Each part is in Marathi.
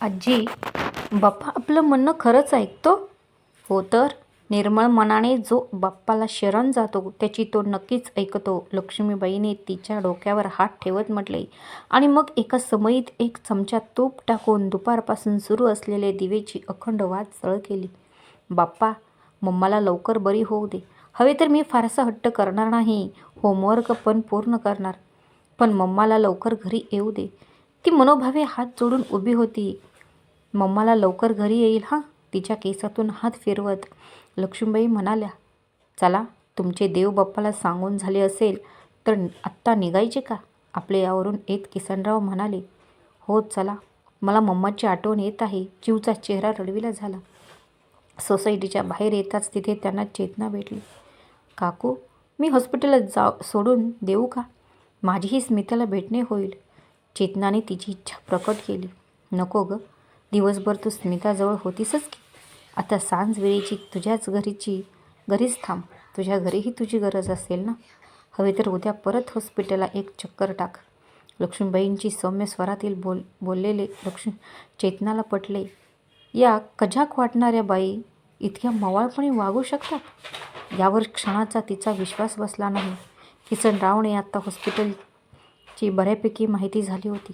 आजी बाप्पा आपलं म्हणणं खरंच ऐकतो? हो तर. निर्मळ मनाने जो बाप्पाला शरण जातो त्याची तो नक्कीच ऐकतो. लक्ष्मीबाईने तिच्या डोक्यावर हात ठेवत म्हटले. आणि मग एका समयीत एक चमचा तूप टाकून दुपारपासून सुरू असलेले दिवेची अखंड वाद सळ केली. बाप्पा मम्माला लवकर बरी होऊ दे. हवे तर मी फारसा हट्ट करणार नाही. होमवर्क पण पूर्ण करणार. पण मम्माला लवकर घरी येऊ दे. ती मनोभावे हात जोडून उभी होती. मम्माला लवकर घरी येईल हां? तिच्या केसातून हात फिरवत. लक्ष्मीबाई म्हणाल्या चला तुमचे देव बाप्पाला सांगून झाले असेल तर आत्ता निघायचे का? आपले यावरून येत किसनराव म्हणाले हो चला. मला मम्माची आठवण येत आहे. जीवचा चेहरा रडविला झाला. सोसायटीच्या बाहेर येताच तिथे त्यांना चेतना भेटली. काकू मी हॉस्पिटलात जा सोडून देऊ का? माझीही स्मिताला भेटणे होईल. चेतनाने तिची इच्छा प्रकट केली. नको ग दिवसभर तू स्मिताजवळ होतीसच की? आता सांज वेळेची तुझ्याच घरीची घरीच थांब. तुझ्या घरीही तुझी गरज असेल ना? हवे तर उद्या परत हॉस्पिटलला एक चक्कर टाक. लक्ष्मीबाईंची सौम्य स्वरातील बोल बोललेले लक्ष्मी चेतनाला पटले. या कजाक वाटणाऱ्या बाई इतक्या मवाळपणे वागू शकतात? यावर क्षणाचा तिचा विश्वास बसला नाही. किसनरावने हॉस्पिटल ची बऱ्यापैकी माहिती झाली होती.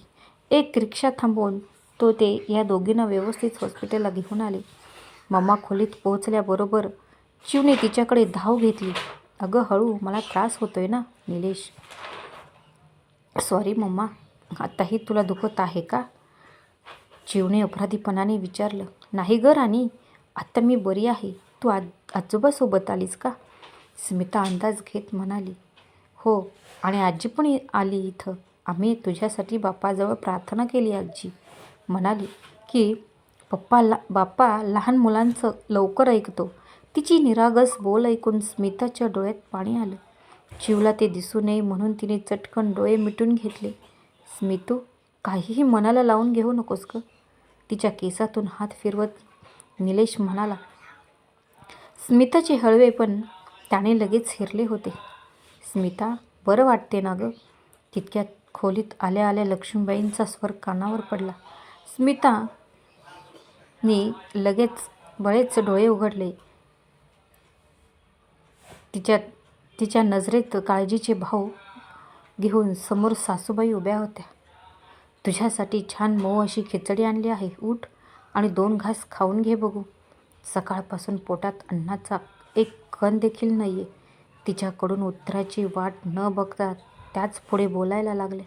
एक रिक्षा थांबवून तो ते या दोघींना व्यवस्थित हॉस्पिटलला घेऊन आले. मम्मा खोलीत पोहोचल्याबरोबर शिवने तिच्याकडे धाव घेतली. अगं हळू मला त्रास होतोय ना निलेश. सॉरी मम्मा आत्ताही तुला दुखत आहे का? शिवने अपराधीपणाने विचारलं. नाही ग राणी आत्ता मी बरी आहे. तू आज आजोबासोबत आलीस का? स्मिता अंदाज घेत म्हणाली. हो आणि आजी पण आली इथं. आम्ही तुझ्यासाठी बाप्पाजवळ प्रार्थना केली आजी. म्हणाली की पप्पा ला बाप्पा लहान मुलांचं लवकर ऐकतो. तिची निरागस बोल ऐकून स्मिताच्या डोळ्यात पाणी आलं. जीवला ते दिसू नये म्हणून तिने चटकन डोळे मिटून घेतले. स्मितू काहीही मनाला लावून घेऊ नकोस ग. तिच्या केसातून हात फिरवत निलेश म्हणाला स्मिताचे हळवे पण त्याने लगेच हिरले होते. स्मिता बरं वाटते ना गं? तितक्यात खोलीत आल्या आल्या लक्ष्मीबाईंचा स्वर कानावर पडला. स्मिताने लगेच बरेच डोळे उघडले. तिच्या तिच्या नजरेत काळजीचे भाव घेऊन समोर सासूबाई उभ्या होत्या. तुझ्यासाठी छान मऊ अशी खिचडी आणली आहे. उठ आणि दोन घास खाऊन घे बघू. सकाळपासून पोटात अन्नाचा एक कण देखील नाही आहे तिच्याकडून उत्तराची वाट न बघता त्याच पुढे बोलायला लागले.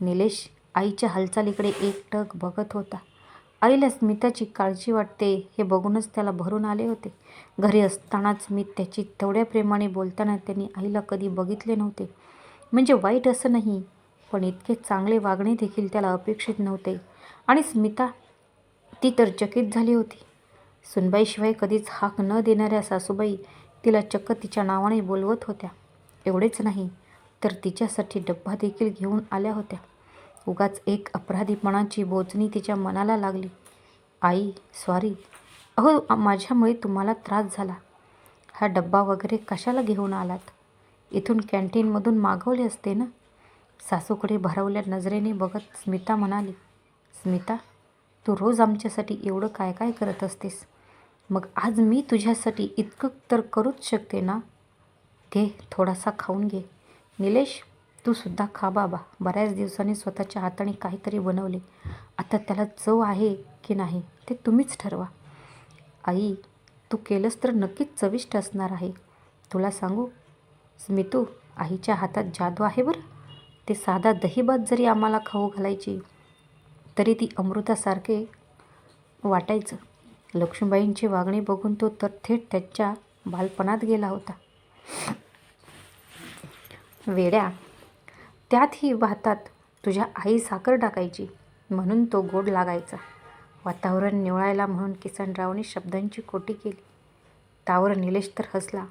निलेश आईच्या हालचालीकडे एकटक बघत होता. आईला स्मिताची काळजी वाटते हे बघूनच त्याला भरून आले होते. घरी असतानाच मी त्याची तेवढ्या प्रेमाने बोलताना त्यांनी आईला कधी बघितले नव्हते. म्हणजे वाईट असं नाही पण इतके चांगले वागणे देखील त्याला अपेक्षित नव्हते. आणि स्मिता ती तर चकित झाली होती. सुनबाईशिवाय कधीच हाक न देणाऱ्या सासूबाई तिला चक्क तिच्या नावाने बोलवत होत्या. एवढेच नाही तर तिच्यासाठी डब्बा देखील घेऊन आल्या होत्या. उगाच एक अपराधीपणाची बोचणी तिच्या मनाला लागली. आई सॉरी अहो माझ्यामुळे तुम्हाला त्रास झाला. हा डब्बा वगैरे कशाला घेऊन आलात? इथून कॅन्टीनमधून मागवले असते ना? सासूकडे भरवल्या नजरेने बघत स्मिता म्हणाली स्मिता तू रोज आमच्यासाठी एवढं काय काय करत असतेस? मग आज मी तुझ्यासाठी इतकं तर करूच शकते ना? घे थोडासा खाऊन घे. निलेश तू सुद्धा खा बाबा. बऱ्याच दिवसांनी स्वतःच्या हाताने काहीतरी बनवले. आता त्याला चव आहे की नाही ते तुम्हीच ठरवा. आई तू केलंस तर नक्कीच चविष्ट असणार आहे. तुला सांगू? स्मितू आईच्या हातात जादू आहे बरं. ते साधा दहीभात जरी आम्हाला खाऊ घालायची तरी ती अमृतासारखे वाटायचं. लक्ष्मीबाईंचे वागणे बघून तो तर थेट त्याच्या बालपणात गेला होता. वेड्या त्यातही भातात तुझ्या आई साखर टाकायची म्हणून तो गोड लागायचा. वातावरण निवळायला म्हणून किसनरावने शब्दांची कोटी केली. त्यावर निलेश तर हसला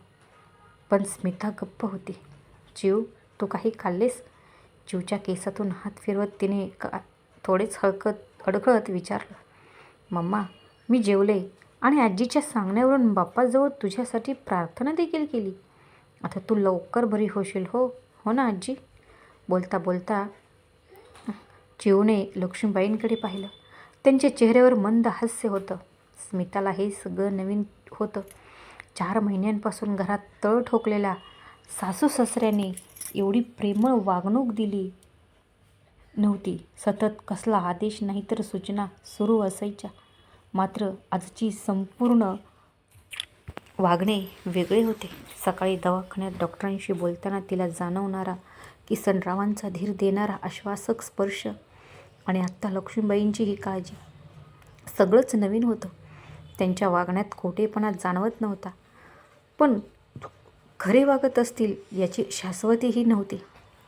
पण स्मिता गप्प होती. जीव तू काही खाल्लेस? जीवच्या केसातून हात फिरवत तिने का थोडेच हळकत अडखळत विचारलं. मम्मा मी जेवले आणि आजीच्या सांगण्यावरून बाप्पाजवळ तुझ्यासाठी प्रार्थना देखील केली. आता तू लवकर बरी होशील हो हो ना आजी? बोलता बोलता जीवने लक्ष्मीबाईंकडे पाहिलं. त्यांच्या चेहऱ्यावर मंद हास्य होतं. स्मिताला हे सगळं नवीन होतं. चार महिन्यांपासून घरात तळ ठोकलेल्या सासू सासऱ्याने एवढी प्रेमळ वागणूक दिली नव्हती. सतत कसला आदेश नाही तर सूचना सुरू असायच्या. मात्र आजची संपूर्ण वागणे वेगळे होते. सकाळी दवाखान्यात डॉक्टरांशी बोलताना तिला जाणवणारा किसनरावांचा धीर देणारा आश्वासक स्पर्श आणि आत्ता लक्ष्मीबाईंची ही काळजी सगळंच नवीन होतं. त्यांच्या वागण्यात खोटेपणा जाणवत नव्हता. पण खरे वागत असतील याची शाश्वतीही नव्हती.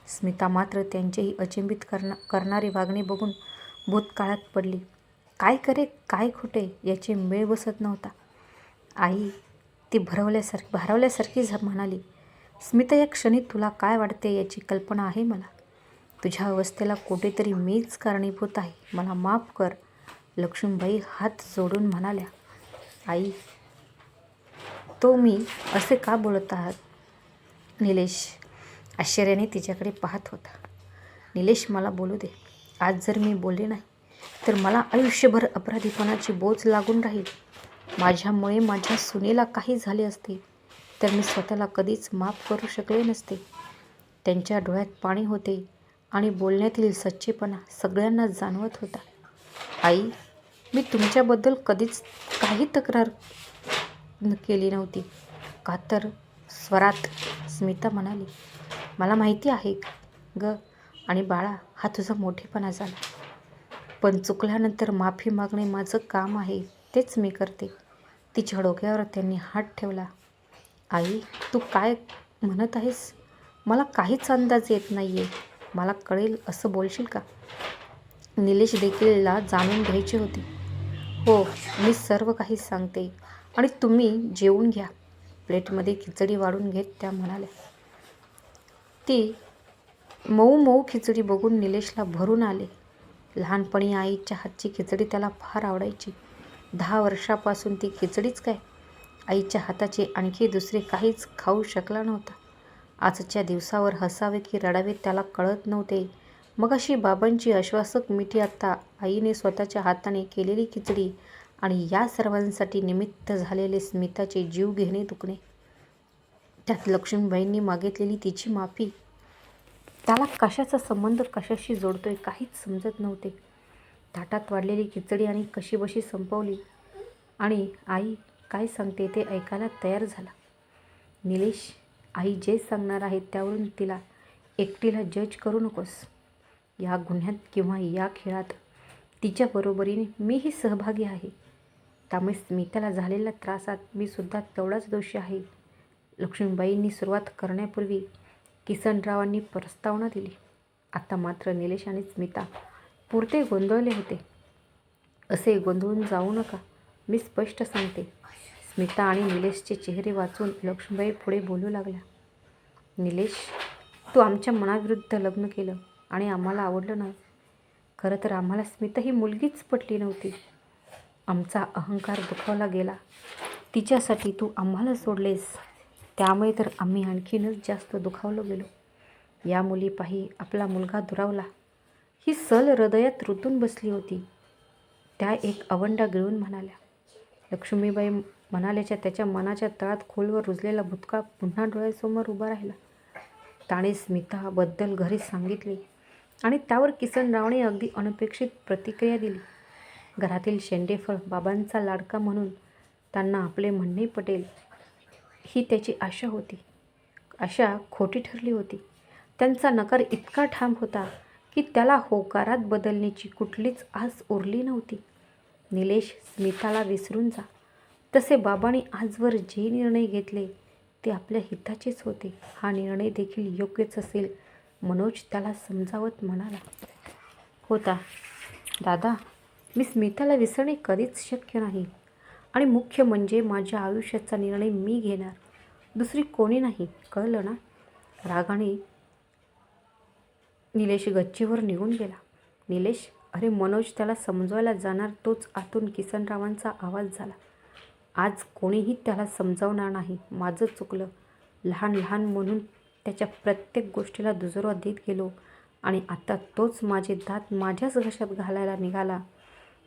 स्मिता मात्र त्यांचेही अचंबित करना करणारे वागणे बघून भूतकाळात पडली. काय करे काय खोटे याची मेळ बसत नव्हता. आई ती भरवल्यासारखी भारवल्यासारखी झ म्हणाली स्मिता या क्षणी तुला काय वाटते याची कल्पना आहे मला? तुझ्या अवस्थेला कुठेतरी मीच कारणीभूत आहे. मला माफ कर. लक्ष्मीबाई हात जोडून म्हणाल्या आई तो मी असे का बोलत आहात? निलेश आश्चर्याने तिच्याकडे पाहत होता. निलेश मला बोलू दे. आज जर मी बोलले नाही तर मला आयुष्यभर अपराधीपणाची बोज लागून राहील. माझ्यामुळे माझ्या सुनेला काही झाले असते तर मी स्वतःला कधीच माफ करू शकले नसते. त्यांच्या डोळ्यात पाणी होते आणि बोलण्यातील सच्चेपणा सगळ्यांना जाणवत होता. आई मी तुमच्याबद्दल कधीच काही तक्रार केली नव्हती. का तर? स्वरात स्मिता म्हणाली. मला माहिती आहे ग? आणि बाळा हा तुझा मोठेपणा झाला. पण चुकल्यानंतर माफी मागणे माझं काम आहे तेच मी करते. तिच्या डोक्यावर त्यांनी हात ठेवला. आई तू काय म्हणत आहेस? मला काहीच अंदाज येत नाही आहे मला कळेल असं बोलशील का? निलेश देखीलला जाणून घ्यायचे होते. हो मी सर्व काही सांगते आणि तुम्ही जेवून घ्या. प्लेटमध्ये खिचडी वाढून घेत त्या म्हणाल्या. ती मऊ मऊ खिचडी बघून निलेशला भरून आले. लहानपणी आईच्या हातची खिचडी त्याला फार आवडायची. दहा वर्षापासून ती खिचडीच काय? आईच्या हाताचे आणखी दुसरे काहीच खाऊ शकला नव्हता. आजच्या दिवसावर हसावे की रडावे त्याला कळत नव्हते. मग अशी बाबांची आश्वासक मिठी आत्ता आईने स्वतःच्या हाताने केलेली खिचडी आणि या सर्वांसाठी निमित्त झालेले स्मिताचे जीव घेणे दुखणे. त्यात लक्ष्मीबाईंनी मागितलेली तिची माफी त्याला कशाचा संबंध कशाशी जोडतो आहे काहीच समजत नव्हते. ताटात वाढलेली खिचडी आणि कशीबशी संपवली. आणि आई काय सांगते ते ऐकायला तयार झाला. निलेश आई जे सांगणार आहे त्यावरून तिला एकटीला जज करू नकोस. या गुन्ह्यात किंवा या खेळात तिच्या बरोबरीने मीही सहभागी आहे. त्यामुळे स्मिताला झालेल्या त्रासात मी सुद्धा तेवढाच दोषी आहे. लक्ष्मीबाईंनी सुरुवात करण्यापूर्वी किसनरावांनी प्रस्तावना दिली. आता मात्र निलेश आणि स्मिता पुरते गोंधळले होते. असे गोंधळून जाऊ नका मी स्पष्ट सांगते. स्मिता आणि निलेशचे चेहरे वाचून लक्ष्मीबाई पुढे बोलू लागल्या. निलेश तू आमच्या मनाविरुद्ध लग्न केलं आणि आम्हाला आवडलं नाही. खरं तर आम्हाला स्मिता ही मुलगीच पटली नव्हती. आमचा अहंकार दुखावला गेला. तिच्यासाठी तू आम्हाला सोडलेस. त्यामुळे तर आम्ही आणखीनच जास्त दुखावलो गेलो. या मुलीपाही आपला मुलगा दुरावला. ही सल हृदयात रुतून बसली होती. त्या एक अवंडा गिळून म्हणाल्या लक्ष्मीबाई म्हणाल्याच्या त्याच्या मनाच्या तळात खोलवर रुजलेला भूतकाळ पुन्हा डोळ्यासमोर उभा राहिला. त्याने स्मिताबद्दल घरी सांगितले आणि त्यावर किसनरावने अगदी अनपेक्षित प्रतिक्रिया दिली. घरातील शेंडेफळ बाबांचा लाडका म्हणून त्यांना आपले म्हणणे पटेल. ही त्याची आशा होती. आशा खोटी ठरली होती. त्यांचा नकार इतका ठाम होता की त्याला होकारात बदलण्याची कुठलीच आस उरली नव्हती. निलेश स्मिताला विसरून जा. तसे बाबांनी आजवर जे निर्णय घेतले ते आपल्या हिताचेच होते. हा निर्णय देखील योग्यच असेल मनोज त्याला समजावत म्हणाला. होता. दादा मी स्मिताला विसरणे कधीच शक्य नाही. आणि मुख्य म्हणजे माझ्या आयुष्याचा निर्णय मी घेणार. दुसरी कोणी नाही कळलं ना? रागाने निलेश गच्चीवर निघून गेला. निलेश अरे मनोज त्याला समजवायला जाणार तोच आतून किसनरावांचा आवाज झाला. आज कोणीही त्याला समजावणार नाही माझं चुकलं. लहान लहान म्हणून त्याच्या प्रत्येक गोष्टीला दुजोरा देत गेलो आणि आता तोच माझे दात माझ्याच घशात घालायला निघाला.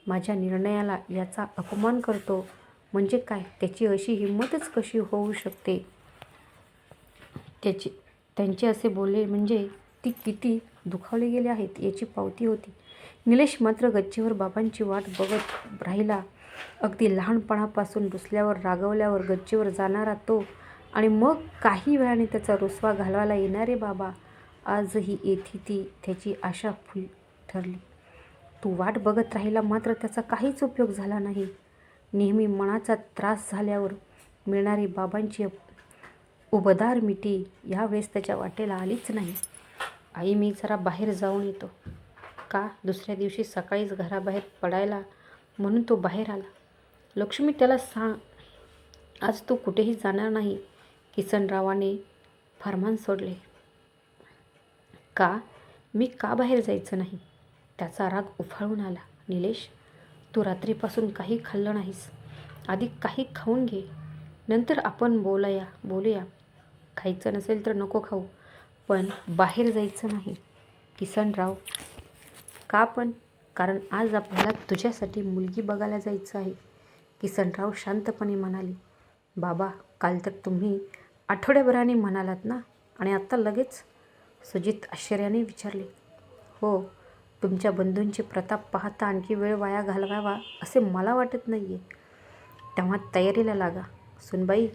माझ्या निर्णयाला याचा अपमान करतो. म्हणजे काय? त्याची अशी हिंमतच कशी होऊ शकते? त्याची त्यांचे असे बोलले म्हणजे ती किती दुखावले गेले आहेत याची पावती होती. निलेश मात्र गच्चीवर बाबांची वाट बघत राहिला. अगदी लहानपणापासून रुसल्यावर रागवल्यावर गच्चीवर जाणारा तो आणि मग काही वेळाने त्याचा रुसवा घालवायला येणारे बाबा. आजही येथे ती त्याची आशा फुल ठरली. तू वाट बघत राहिला मात्र त्याचा काहीच उपयोग झाला नाही. नेहमी मनाचा त्रास झाल्यावर मिळणारी बाबांची उबदार मिठी यावेळेस त्याच्या वाटेला आलीच नाही. आई मी जरा बाहेर जाऊन येतो. का दुसऱ्या दिवशी सकाळीच घराबाहेर पडायला म्हणून तो बाहेर आला? लक्ष्मी त्याला सांग आज तू कुठेही जाणार नाही. किसनरावाने फरमान सोडले. का? मी का बाहेर जायचं नाही? त्याचा राग उफाळून आला. निलेश तू रात्रीपासून काही खाल्लं नाहीस. आधी काही खाऊन घे. नंतर आपण बोलूया बोलूया. खायचं नसेल तर नको खाऊ. पण बाहेर जायचं नाही. किसनराव का पण? कारण आज आपल्याला तुझ्यासाठी मुलगी बघायला जायचं आहे. किसनराव शांतपणे म्हणाले. बाबा काल तर तुम्ही आठवड्याभराने म्हणालात ना? आणि आत्ता लगेच? सुजित आश्चर्याने विचारले. हो तुमच्या बंधूंची प्रताप पाहता आणखी वेळ वाया घालवावा असे मला वाटत नाही आहे तेव्हा तयारीला लागा. सुनबाई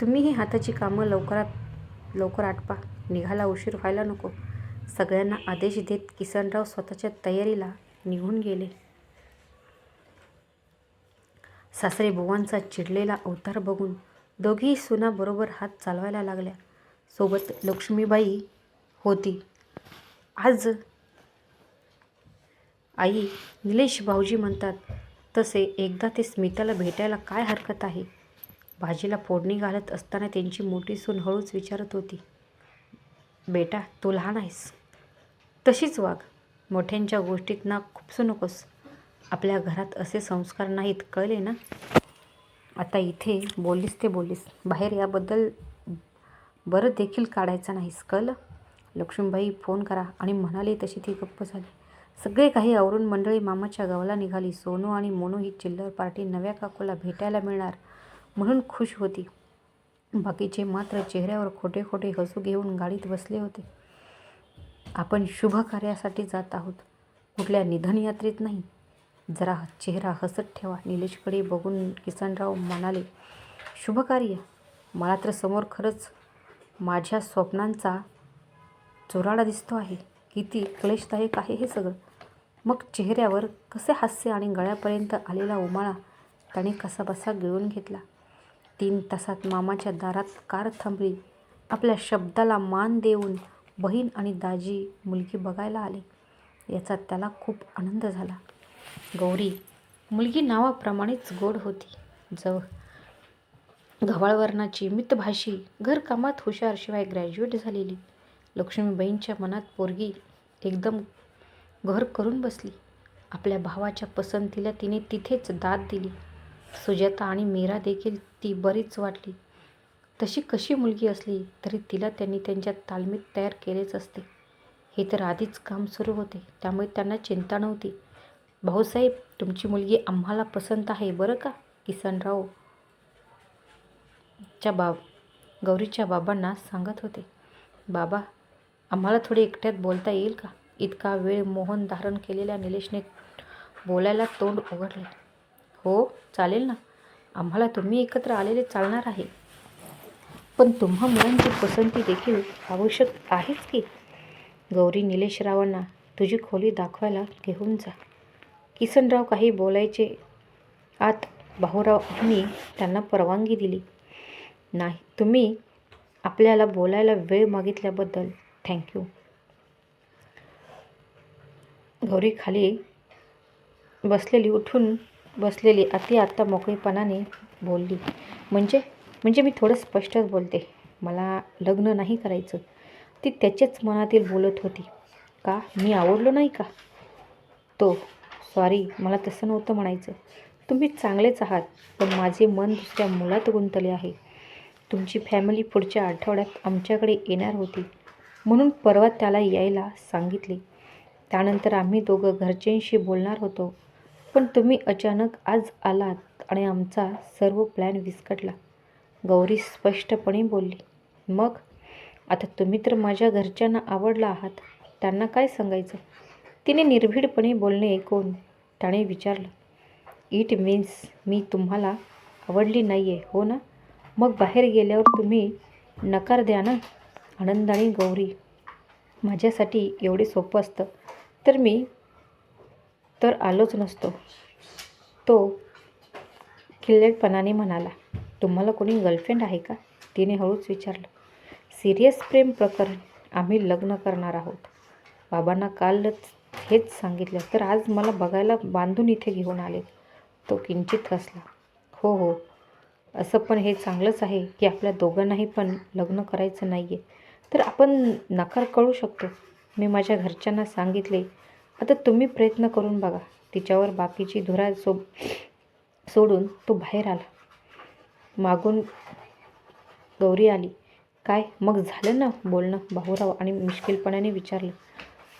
तुम्हीही हाताची कामं लवकरात लवकर आटपा. निघाला उशीर व्हायला नको. सगळ्यांना आदेश देत किसनराव स्वतःच्या तयारीला निघून गेले. सासरे बुवांचा चिडलेला अवतार बघून दोघीही सुनाबरोबर हात चालवायला लागल्या. सोबत लक्ष्मीबाई होती. आज आई निलेश भाऊजी म्हणतात तसे एकदा ते स्मिताला भेटायला काय हरकत आहे? भाजीला फोडणी घालत असताना त्यांची मोठी सून हळूच विचारत होती बेटा तू लहान आहेस. तशीच वाघ मोठ्यांच्या गोष्टीत ना खुपसू नकोस. आपल्या घरात असे संस्कार नाहीत कळले ना? आता इथे बोललीस ते बोललीस बाहेर याबद्दल बरं देखील काढायचं नाहीस कळलं? लक्ष्मीबाई फोन करा. आणि म्हणाली तशी ती गप्प झाली. सगळे काही आवरून मंडळी मामाच्या गावाला निघाली. सोनू आणि मोनू ही चिल्लर पार्टी नव्या काकूला भेटायला मिळणार म्हणून खुश होती. बाकीचे मात्र चेहऱ्यावर खोटे खोटे हसू घेऊन गाडीत बसले होते. आपण शुभ कार्यासाठी जात आहोत. कुठल्या निधन यात्रेत नाही. जरा चेहरा हसत ठेवा. निलेशकडे बघून किसनराव म्हणाले शुभ कार्य. मला तर समोर खरंच माझ्या स्वप्नांचा चोराडा दिसतो आहे. किती क्लेशदायक आहे हे सगळं. मग चेहऱ्यावर कसे हास्य आणि गळ्यापर्यंत आलेला उमाळा त्याने कसाबसा गिळून घेतला. तीन तासात मामाच्या दारात कार थांबली. आपल्या शब्दाला मान देऊन बहीण आणि दाजी मुलगी बघायला आले. याचा त्याला खूप आनंद झाला. गौरी मुलगी नावाप्रमाणेच गोड होती. जव गव्हाळवर्णाची मितभाषी घरकामात हुशार शिवाय ग्रॅज्युएट झालेली. लक्ष्मीबाईंच्या मनात पोरगी एकदम घर करून बसली. आपल्या भावाच्या पसंतीला तिने तिथेच दाद दिली. सुजाता आणि मीरा देखील ती बरीच वाटली. तशी कशी मुलगी असली तरी तिला त्यांनी त्यांच्या तालमीत तयार केलेच असते. हे तर आधीच काम सुरू होते त्यामुळे त्यांना चिंता नव्हती. भाऊसाहेब तुमची मुलगी आम्हाला पसंत आहे बरं का? किसनराव च्या बाब गौरीच्या बाबांना सांगत होते. बाबा आम्हाला थोडी एकट्यात बोलता येईल का? इतका वेळ मोहन धारण केलेल्या निलेशने बोलायला तोंड उघडले हो चालेल ना. आम्हाला तुम्ही एकत्र आलेले चालणार आहे. पण तुम्हा मुलांची पसंती देखील आवश्यक आहेच की? गौरी निलेशरावांना तुझी खोली दाखवायला घेऊन जा. किसनराव काही बोलायचे. आत भाऊरावांनी त्यांना परवानगी दिली. नाही तुम्ही आपल्याला बोलायला वेळ मागितल्याबद्दल थँक्यू गौरी खाली बसलेली उठून बसलेली अति आत्ता मोकळीपणाने बोलली म्हणजे म्हणजे मी थोडं स्पष्टच बोलते. मला लग्न नाही करायचं. ती त्याच्याच मनातील बोलत होती. का? मी आवडलो नाही का? तो सॉरी मला तसं नव्हतं म्हणायचं. तुम्ही चांगलेच आहात पण माझे मन दुसऱ्या मुलात गुंतले आहे. तुमची फॅमिली पुढच्या आठवड्यात आमच्याकडे येणार होती. म्हणून परवा त्याला यायला सांगितले. त्यानंतर आम्ही दोघं घरच्यांशी बोलणार होतो. पण तुम्ही अचानक आज आलात आणि आमचा सर्व प्लॅन विस्कटला. गौरी स्पष्टपणे बोलली मग? आता तुम्ही तर माझ्या घरच्यांना आवडला आहात. त्यांना काय सांगायचं? तिने निर्भीडपणे बोलणे ऐकून त्याने विचारलं इट मीन्स मी तुम्हाला आवडली नाही आहे हो ना? मग बाहेर गेल्यावर तुम्ही नकार द्या ना? आनंदाने गौरी माझ्यासाठी एवढे सोपं असतं. तर मी तर आलोच नसतो. तो किल्लेटपणाने म्हणाला तुम्हाला कोणी गर्लफ्रेंड आहे का? तिने हळूच विचारलं. सिरियस प्रेम प्रकरण. आम्ही लग्न करणार आहोत. बाबांना कालच हेच सांगितलं तर आज मला बघायला बांधून इथे घेऊन आले तो किंचित हसला. हो हो. असं पण हे चांगलंच आहे की आपल्या दोघांनाही पण लग्न करायचं नाही आहे तर आपण नकार कळू शकतो. मी माझ्या घरच्यांना सांगितले आता तुम्ही प्रयत्न करून बघा. तिच्यावर बाकीची धुरा सो सोडून तो बाहेर आला. मागून गौरी आली. काय? मग झालं ना बोलणं? भाऊराव आणि मुश्किलपणाने विचारलं.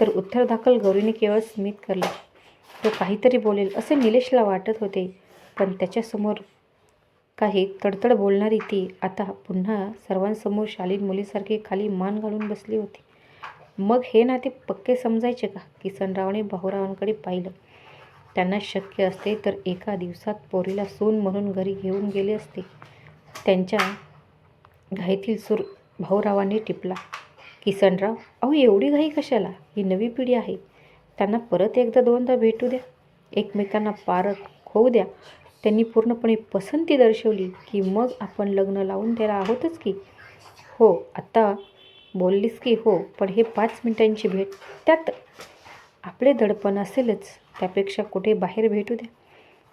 तर उत्तर दाखल गौरीने केवळ स्मित करले. तो काहीतरी बोलेल असे निलेशला वाटत होते पण त्याच्यासमोर काही तडतड बोलणारी ती आता पुन्हा सर्वांसमोर शालीन मुलीसारखी खाली मान घालून बसली होती. मग हे नाते पक्के समजायचे का? किसनरावने भाऊरावांकडे पाहिलं. त्यांना शक्य असते तर एका दिवसात पोरीला सून म्हणून घरी घेऊन गेले असते. त्यांच्या घाईतील सूर भाऊरावांनी टिपला. किसनराव अहो एवढी घाई कशाला? ही नवी पिढी आहे. त्यांना परत एकदा दोनदा भेटू द्या. एकमेकांना पारख होऊ द्या. त्यांनी पूर्णपणे पसंती दर्शवली की मग आपण लग्न लावून द्यायला आहोतच की? हो आत्ता बोललीस की हो पण हे पाच मिनिटांची भेट. त्यात आपले दडपण असेलच त्यापेक्षा कुठे बाहेर भेटू द्या.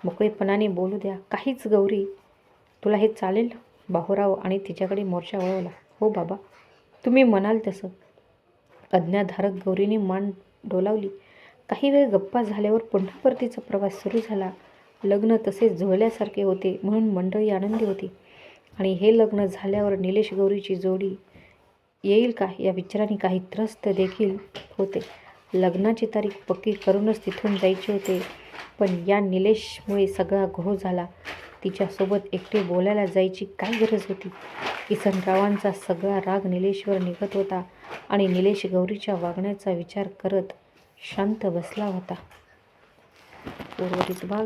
मोकळेपणाने बोलू द्या. काहीच गौरी तुला हे चालेल? बाहुराव आणि तिच्याकडे मोर्चा वळवला. हो बाबा. तुम्ही म्हणाल तसं. अज्ञाधारक गौरीने मान डोलावली. काही वेळ गप्पा झाल्यावर पुन्हा परतीचा प्रवास सुरू झाला. लग्न तसे जुळल्यासारखे होते म्हणून मंडळी आनंदी होती. आणि हे लग्न झाल्यावर निलेश गौरीची जोडी येईल का? या विचाराने काही त्रस्त देखील होते. लग्नाची तारीख पक्की करूनच तिथून जायचे होते. पण या निलेशमुळे सगळा घोळ झाला. तिच्यासोबत एकटे बोलायला जायची काय गरज होती? किसनरावांचा सगळा राग निलेशवर निघत होता आणि निलेश गौरीच्या वागण्याचा विचार करत शांत बसला होता. उर्वरित भाग